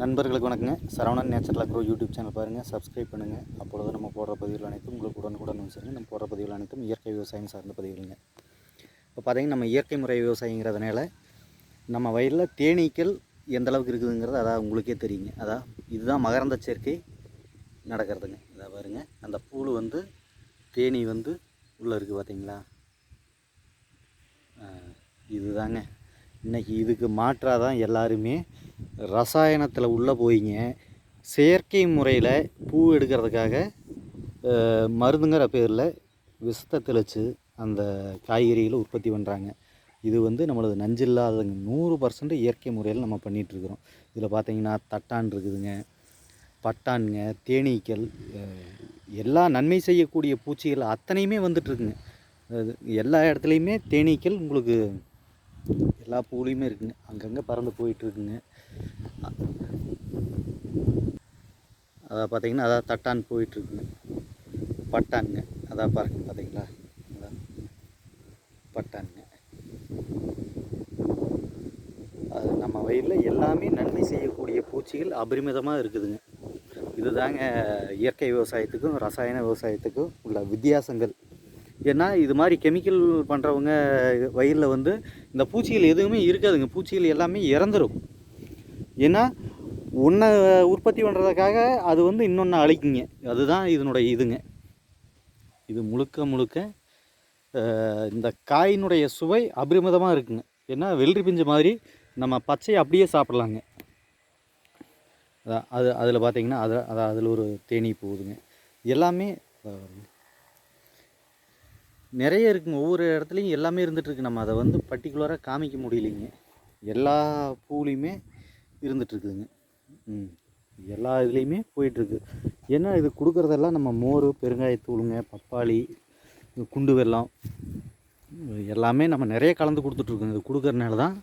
நண்பர்களுக்கு வணக்கங்க. Saravanan natural agro YouTube channel பாருங்கள் சப்ஸ்கிரைப் பண்ணுங்கள் அப்பொழுது நம்ம போடுற பதிவுகள் அனைத்தும் உங்களுக்கு உடனுக்குடன் வந்து நம்ம போடுற பதிவுகள் அனைத்தும் இயற்கை விவசாயம் சார்ந்த பதிவுகளுங்க. இப்போ பார்த்தீங்கன்னா நம்ம இயற்கை முறை விவசாயிங்கிறதுனால நம்ம வயலில் தேனீக்கள் எந்த அளவுக்கு இருக்குதுங்கிறது அதான் உங்களுக்கே தெரியுங்க. அதான் இதுதான் மகரந்த சேர்க்கை நடக்கிறதுங்க. இதை பாருங்க அந்த பூல் வந்து தேனி வந்து உள்ளே இருக்குது பார்த்தீங்களா இதுதாங்க. இன்னைக்கு இதுக்கு மாற்றாக தான் எல்லாருமே ரசாயனத்தில் உள்ளே போயிங்க. செயற்கை முறையில் பூ எடுக்கிறதுக்காக மருந்துங்கிற பேரில் விஷத்தை தெளித்து அந்த காய்கறிகளை உற்பத்தி பண்ணுறாங்க இது வந்து நம்மளது நஞ்சில்லாததுங்க. நூறு பர்சன்ட் இயற்கை முறையில் நம்ம பண்ணிகிட்ருக்குறோம் இதில் பார்த்தீங்கன்னா தட்டான் இருக்குதுங்க பட்டான்ங்க தேனீக்கள் எல்லா நன்மை செய்யக்கூடிய பூச்சிகள் அத்தனையுமே வந்துட்டுருக்குங்க. அது எல்லா இடத்துலையுமே தேனீக்கள் உங்களுக்கு எல்லா பூலையுமே இருக்குங்க. அங்கங்கே பறந்து போயிட்டுருக்குங்க. அதான் பார்த்தீங்கன்னா அதான் தட்டான் போயிட்டுருக்குங்க. பட்டானுங்க. அதான் பாருங்க பார்த்தீங்களா அதான் அது நம்ம வயலில் எல்லாமே நன்மை செய்யக்கூடிய பூச்சிகள் அபரிமிதமாக இருக்குதுங்க. இதுதாங்க இயற்கை விவசாயத்துக்கும் ரசாயன விவசாயத்துக்கும் உள்ள வித்தியாசங்கள். ஏன்னா இது மாதிரி கெமிக்கல் பண்ணுறவங்க வயலில் வந்து இந்த பூச்சிகள் எதுவுமே இருக்காதுங்க. பூச்சிகள் எல்லாமே இறந்துடும் ஏன்னா ஒன்றை உற்பத்தி பண்ணுறதுக்காக அது வந்து இன்னொன்று அழிக்குங்க. அதுதான் இதனுடைய இதுங்க. இது முழுக்க முழுக்க இந்த காயினுடைய சுவை அபரிமிதமாக இருக்குங்க. ஏன்னா வெள்ளரி பிஞ்சு மாதிரி நம்ம பச்சையை அப்படியே சாப்பிட்லாங்க. அதான் அது அதில் பார்த்திங்கன்னா அதில் அதான் அதில் ஒரு தேனீ போகுதுங்க. எல்லாமே நிறைய இருக்குங்க. ஒவ்வொரு இடத்துலையும் எல்லாமே இருந்துகிட்ருக்கு நம்ம அதை வந்து பர்டிகுலராக காமிக்க முடியலைங்க. எல்லா பூலையுமே இருந்துகிட்ருக்குதுங்க ம். எல்லா இதுலேயுமே போயிட்டுருக்கு. ஏன்னா இது கொடுக்குறதெல்லாம் நம்ம மோர் பெருங்காயத்தூளுங்க பப்பாளி குண்டு வெல்லம் எல்லாமே நம்ம நிறைய கலந்து கொடுத்துட்ருக்கோங்க இது கொடுக்குறனால தான்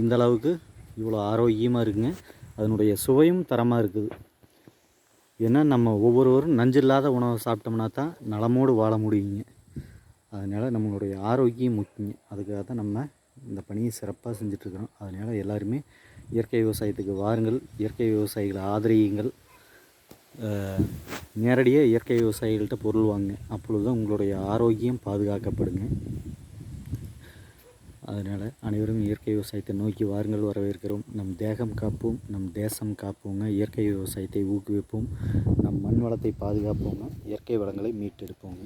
இந்தளவுக்கு இவ்வளோ ஆரோக்கியமாக இருக்குங்க. அதனுடைய சுவையும் தரமாக இருக்குது. ஏன்னா நம்ம ஒவ்வொருவரும் நஞ்சில்லாத உணவை சாப்பிட்டோம்னா தான் நலமோடு வாழ முடியுங்க. அதனால் நம்மளுடைய ஆரோக்கியம் முக்கியம் அதுக்காக தான் நம்ம இந்த பணியை சிறப்பாக செஞ்சிட்ருக்குறோம். அதனால் எல்லாருமே இயற்கை விவசாயத்துக்கு வாருங்கள். இயற்கை விவசாயிகளை ஆதரியுங்கள். நேரடியாக இயற்கை விவசாயிகள்கிட்ட பொருள் வாங்க அப்பொழுது தான் உங்களுடைய ஆரோக்கியம் பாதுகாக்கப்படுங்க. அதனால் அனைவரும் இயற்கை விவசாயத்தை நோக்கி வாருங்கள் வரவேற்கிறோம். நம் தேகம் காப்போம் நம் தேசம் காப்போங்க. இயற்கை விவசாயத்தை ஊக்குவிப்போம். நம் மண் வளத்தை பாதுகாப்போங்க. இயற்கை வளங்களை மீட்டெடுப்போங்க.